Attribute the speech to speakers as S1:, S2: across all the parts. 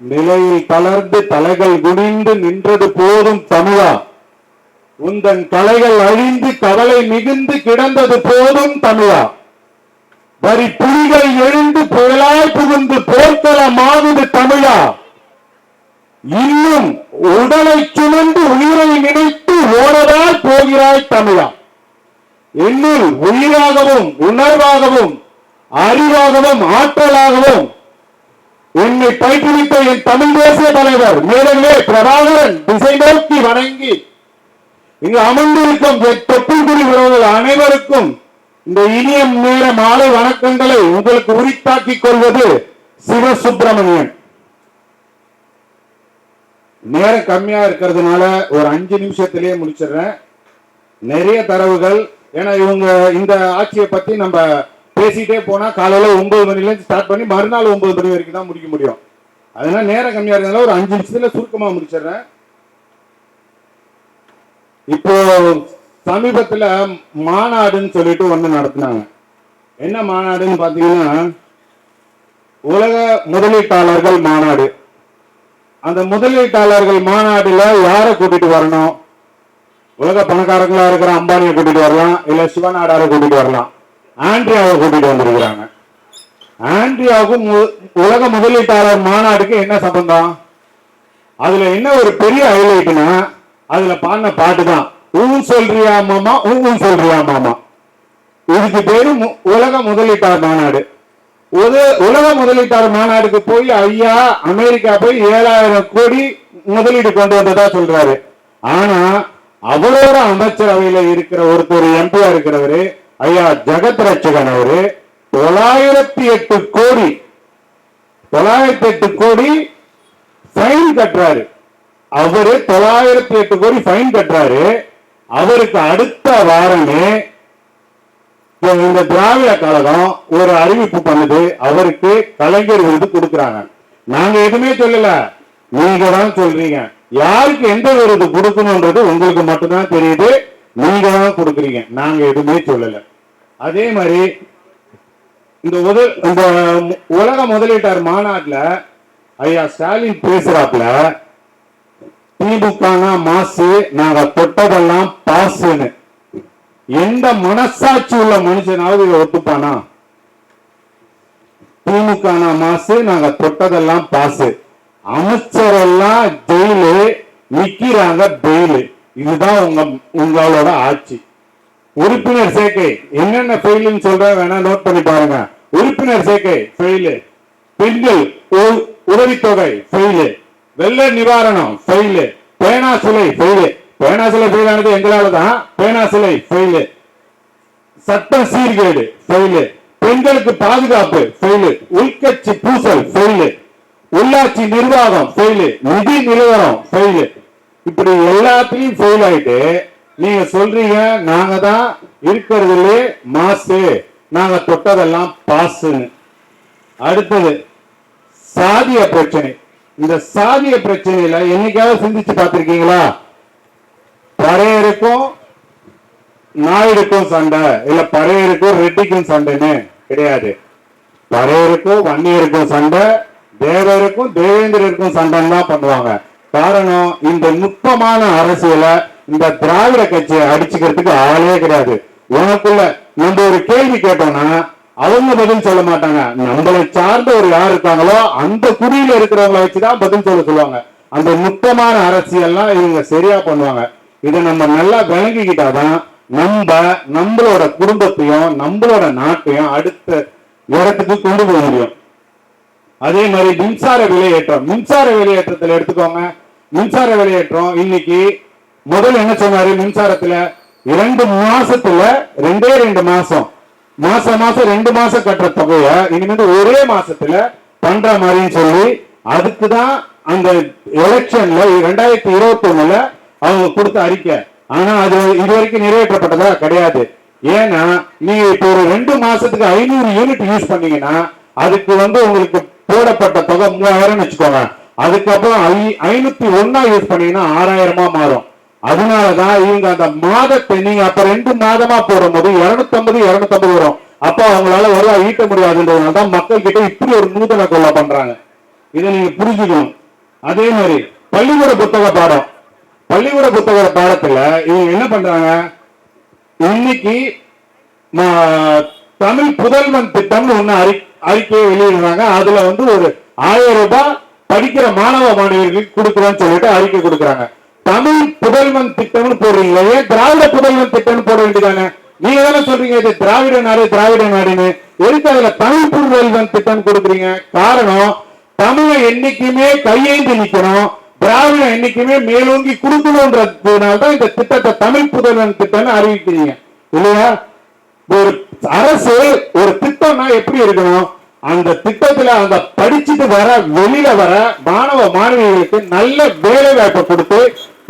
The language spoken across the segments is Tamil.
S1: நிலையில் தளர்ந்து தலைகள் குனிந்து நின்றது போதும் தமிழா உந்தன் கலைகள் அழிந்து கவலை மிகுந்து கிடந்தது போதும் தமிழா வரி புலிகள் எழுந்து புயலாய் புகுந்து போர்க்களமாவது தமிழா. இன்னும் உடலை சுமந்து உயிரை நினைத்து ஓடதால் போகிறாய் தமிழா. என்னும் உயிராகவும் உணர்வாகவும் அறிவாகவும் ஆற்றலாகவும் என்னை பயிற்றுவித்த என் தமிழ் தேசிய தலைவர் மேலே பிரபாகரன் திசை நோக்கி வணங்கி இங்கு அமர்ந்திருக்கும் என் தொப்புள்குடி உறவுகள் அனைவருக்கும் இந்த இனிய நேர மாலை வணக்கங்களை உங்களுக்கு உரித்தாக்கிக் கொள்வது சிவசுப்பிரமணியன். நேரம் கம்மியா இருக்கிறதுனால ஒரு அஞ்சு நிமிஷத்திலேயே முடிச்சிடுறேன். நிறைய தரவுகள் ஏன்னா இவங்க இந்த ஆட்சியை பத்தி நம்ம பேசிட்டே போனா காலையில ஒன்பது மணில ஸ்டார்ட் பண்ணி மறுநாள் ஒன்பது மணி வரைக்கும் தான் முடிக்க முடியும். அதனால நேரம் கம்மியா இருந்தாலும் ஒரு அஞ்சு நிமிஷத்துல சுருக்கமா முடிச்சிடுறேன். இப்போ சமீபத்துல மாநாடுன்னு சொல்லிட்டு ஒண்ணு நடத்தினாங்க. என்ன மாநாடுன்னு பாத்தீங்கன்னா உலக முதலீட்டாளர்கள் மாநாடு. அந்த முதலீட்டாளர்கள் மாநாடுல யாரை கூட்டிட்டு வரணும்? உலக பணக்காரங்களா இருக்கிற அம்பானியை கூட்டிட்டு வரலாம் இல்ல சிவநாடாரை கூட்டிட்டு வரலாம். ஆண்ட்ரியாவை கூட்டிட்டு வந்திருக்கிறாங்க. ஆண்ட்ரியாவுக்கும் மு- உலக முதலீட்டாளர் மாநாடுக்கு என்ன சம்பந்தம்? அதுல என்ன ஒரு பெரிய ஹைலைட்னா அதுல பாடின பாட்டு தான் ஊ சொல்றியா மாமா ஊ சொல்றியா மாமா. இதுக்கு பேரு மு- உலக முதலீட்டாளர் மாநாடு. உத- உலக முதலீட்டாளர் மாநாடுக்கு போய் ஐயா அமெரிக்கா போய் ஏழாயிரம் கோடி முதலீடு கொண்டு வந்ததா சொல்றாரு. ஆனா அவரோட அமைச்சரவையில இருக்கிற ஒருத்தர் எம்பியா இருக்கிறவரு ஐயா ஜெகத் ரட்சகன் அவரு தொள்ளாயிரத்தி எட்டு கோடி தொள்ளாயிரத்தி எட்டு கோடி ஃபைன் கட்டுறாரு. அவரு தொள்ளாயிரத்தி எட்டு கோடி ஃபைன் கட்டுறாரு. அவருக்கு அடுத்த வாரமே இந்த திராவிட கழகம் ஒரு அறிவிப்பு பண்ணுது. அவருக்கு கலைஞர் விருது கொடுக்கிறாங்க. நாங்க எதுவுமே சொல்லல. நீங்க தான் சொல்றீங்க. யாருக்கு எந்த விருது கொடுக்கணும்ன்றது உங்களுக்கு மட்டும்தான் தெரியுது. நீங்க தான் கொடுக்குறீங்க. நாங்க எதுவுமே சொல்லல. அதே மாதிரி இந்த உதல் இந்த உலக முதலீட்டாளர் மாநாட்டில் ஐயா ஸ்டாலின் பேசுறாப்புல திமுகனா மாசு நாங்க தொட்டதெல்லாம் பாசுன்னு. எந்த மனசாட்சி உள்ள மனுஷனாவது இதை ஒத்துப்பானா? திமுக மாசு நாங்க தொட்டதெல்லாம் பாசு. அமைச்சரெல்லாம் ஜெயிலு நிக்கிறாங்க பெயிலு. இதுதான் உங்க உங்களோட ஆட்சி. உறுப்பினர் சேர்க்கை. என்னென்ன ஃபெயிலுன்னு சொல்ற வேணா நோட் பண்ணி பாருங்க. உறுப்பினர் சேர்க்கை ஃபெயிலு பெண்கள் உதவித்தொகை ஃபெயிலு வெள்ள நிவாரணம் ஃபெயிலு பேனா சிலை ஃபெயிலு பேனா சிலை ஃபெயில் ஆனது எங்களால தான் பேனா சிலை ஃபெயிலு சட்ட சீர்கேடு ஃபெயிலு பெண்களுக்கு பாதுகாப்பு ஃபெயிலு உள்கட்சி பூசல் ஃபெயிலு உள்ளாட்சி நிர்வாகம் ஃபெயிலு நிதி நிலவரம் ஃபெயிலு இப்படி எல்லாத்தையும் ஃபெயில் ஆயிட்டு நீங்க சொல்றீங்க நாங்க தான் இருக்கிறதுலே மாசு. நாங்க தொட்டதெல்லாம் பாசுன்னு அடுத்தது சாதிய பிரச்சனை. இந்த சாதிய பிரச்சனையில என்னைக்காவது சிந்திச்சு பார்த்திருக்கீங்களா? பறையருக்கும் நாயுடுக்கும் சண்டை. இல்ல பறையருக்கும் ரெட்டிக்கும் சண்டைன்னு கிடையாது. பறையருக்கும் வன்னியருக்கும் சண்டை தேவருக்கும் தேவேந்திரருக்கும் சண்டைன்னு தான் பண்ணுவாங்க. காரணம் இந்த நுட்பமான அரசியலை இந்த திராவிட கட்சியை அடிச்சுக்கிறதுக்கு ஆளே கிடையாது. உனக்குள்ள நம்ம ஒரு கேள்வி கேட்டோம்னா அவங்க பதில் சொல்ல மாட்டாங்க. நம்மளை சார்ந்த ஒரு யார் இருக்காங்களோ அந்த குடியில இருக்கிறவங்கள வச்சுதான் பதில் சொல்ல சொல்லுவாங்க. அந்த நுட்பமான அரசியல்லாம் இவங்க சரியா பண்ணுவாங்க. இதை நம்ம நல்லா விளங்கிக்கிட்டாதான் நம்ம நம்மளோட குடும்பத்தையும் நம்மளோட நாட்டையும் அடுத்த இடத்துக்கு கொண்டு போக முடியும். அதே மாதிரி மின்சார விலையேற்றம். மின்சார விலையேற்றத்தில் எடுத்துக்கோங்க. மின்சார வெளியேற்றம் இன்னைக்கு முதல்ல என்ன சொன்னாரு? மின்சாரத்துல இரண்டு மாசத்துல ரெண்டே ரெண்டு மாசம். மாசம் மாசம் ரெண்டு மாசம் கட்டுற தொகைய இனிமேல் ஒரே மாசத்துல பண்ற மாதிரின்னு சொல்லி அதுக்கு தான் அந்த எலெக்ஷன்ல ரெண்டாயிரத்தி இருபத்தி ஒண்ணுல அவங்க கொடுத்த அறிக்கை. ஆனா அது இது வரைக்கும் நிறைவேற்றப்பட்டதா? கிடையாது. ஏன்னா நீங்க இப்போ ஒரு ரெண்டு மாசத்துக்கு ஐநூறு யூனிட் யூஸ் பண்ணீங்கன்னா அதுக்கு வந்து உங்களுக்கு போடப்பட்ட தொகை மூவாயிரம் வச்சுக்கோங்க. அதுக்கப்புறம் ஐ- ஐநூத்தி ஒன்னா யூஸ் பண்ணீங்கன்னா ஆறாயிரமா மாறும். அதனாலதான் இவங்க அந்த மாதத்தை நீங்க அப்ப ரெண்டு மாதமா போடும்போது இருநூத்தி ஐம்பது வரும். அப்ப அவங்களால வருவா ஈட்ட முடியாதுன்றதுனால தான் மக்கள் கிட்ட இப்படி ஒரு நூதன கொள்ள பண்றாங்க. இதை நீங்க புரிஞ்சுக்கணும். அதே மாதிரி பள்ளிக்கூட புத்தக பாடம். பள்ளிக்கூட புத்தக பாடத்துல இவங்க என்ன பண்றாங்க? இன்னைக்கு தமிழ் புதல்வன் திட்டம்னு ஒன்னு அறி அறிக்கையை வெளியிடுறாங்க. அதுல வந்து ஒரு ஆயிரம் ரூபாய் படிக்கிற மாணவ மாணவியர்களுக்கு கொடுக்குறோம்னு சொல்லிட்டு அறிக்கை கொடுக்குறாங்க. தமிழ் புதல்வன் திட்டம்னு போடுறீங்களே ஏன் திராவிட புதல்வன் திட்டம்னு போட வேண்டியதானே? நீங்க தானே சொல்றீங்க இது திராவிட நாடு திராவிட நாடுன்னு. எதுக்கு அதுல தமிழ் புதல்வன் திட்டம் கொடுக்குறீங்க? காரணம் தமிழை என்னைக்குமே கையேந்தி நிக்கணும் திராவிடம் என்னைக்குமே மேலோங்கி கொடுக்கணும்ன்றதுனால தான் இந்த திட்டத்தை தமிழ் புதல்வன் திட்டம்னு அறிவிக்கிறீங்க. இல்லையா? ஒரு அரசு ஒரு திட்டம்னா எப்படி இருக்கணும்? அந்த திட்டத்துல அந்த படிச்சுட்டு வர வெளியில வர மாணவ மாணவிகளுக்கு நல்ல வேலை வாய்ப்பை கொடுத்து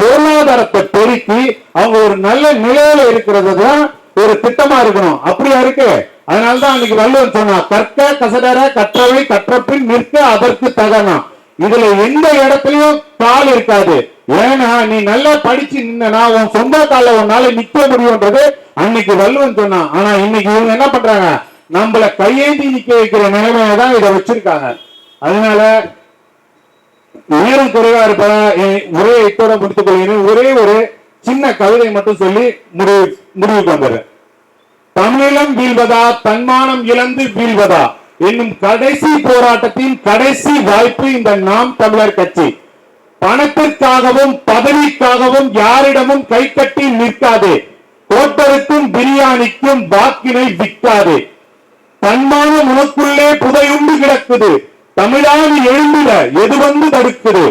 S1: பொருளாதாரத்தை பெருக்கி அவங்க ஒரு நல்ல நிலையில இருக்கிறது தான் ஒரு திட்டமா இருக்கணும். அப்படியா இருக்கு? அதனாலதான் அன்னைக்கு வள்ளுவன் சொன்னா கற்க கசடர கற்றவை கற்றப்பின் நிற்க அதற்கு தகனம். இதுல எந்த இடத்துலயும் கால் இருக்காது. ஏன்னா நீ நல்லா படிச்சு நின்னா உன் சொந்த கால உன்னால நிக்க முடியும்ன்றது அன்னைக்கு வள்ளுவன் சொன்னான். ஆனா இன்னைக்கு இவங்க என்ன பண்றாங்க? நம்மள கையேந்தி நிக்க வைக்கிற நிலைமையை தான் இதை வச்சிருக்காங்க. அதனால நேரம் குறைவா இருப்பதா ஒரே இத்தோட முடித்துக் கொள்கிறேன். ஒரே ஒரு சின்ன கவிதை மட்டும் சொல்லி முடிவு முடிவுக்கு வந்துடுறேன். தமிழம் வீழ்வதா தன்மானம் இழந்து வீழ்வதா என்னும் கடைசி போராட்டத்தின் கடைசி வாய்ப்பு இந்த நாம் தமிழர் கட்சி. பணத்திற்காகவும் பதவிக்காகவும் யாரிடமும் கை கட்டி நிற்காதே. கோட்டருக்கும் பிரியாணிக்கும் வாக்கினை விற்காதே. தன்மானம் உனக்குள்ளே புதையுண்டு கிடக்குது. தமிழானி எழுந்திட எது வந்து தடுக்குது?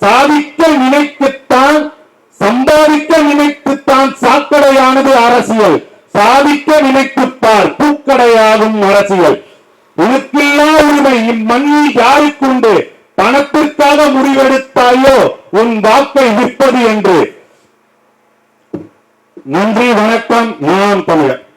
S1: சாதிக்க நினைத்துத்தான் சம்பாதிக்க நினைத்துத்தான் சாக்கடையானது அரசியல். சாதிக்க நினைத்துப்பார் பூக்கடையாகும் அரசியல். உனக்கில்லா உரிமை இம்மண்ணில் யாருக்குண்டு? பணத்திற்காக முடிவெடுத்தாயோ உன் வாக்கை விற்பது என்று. நன்றி வணக்கம். நான் தமிழர்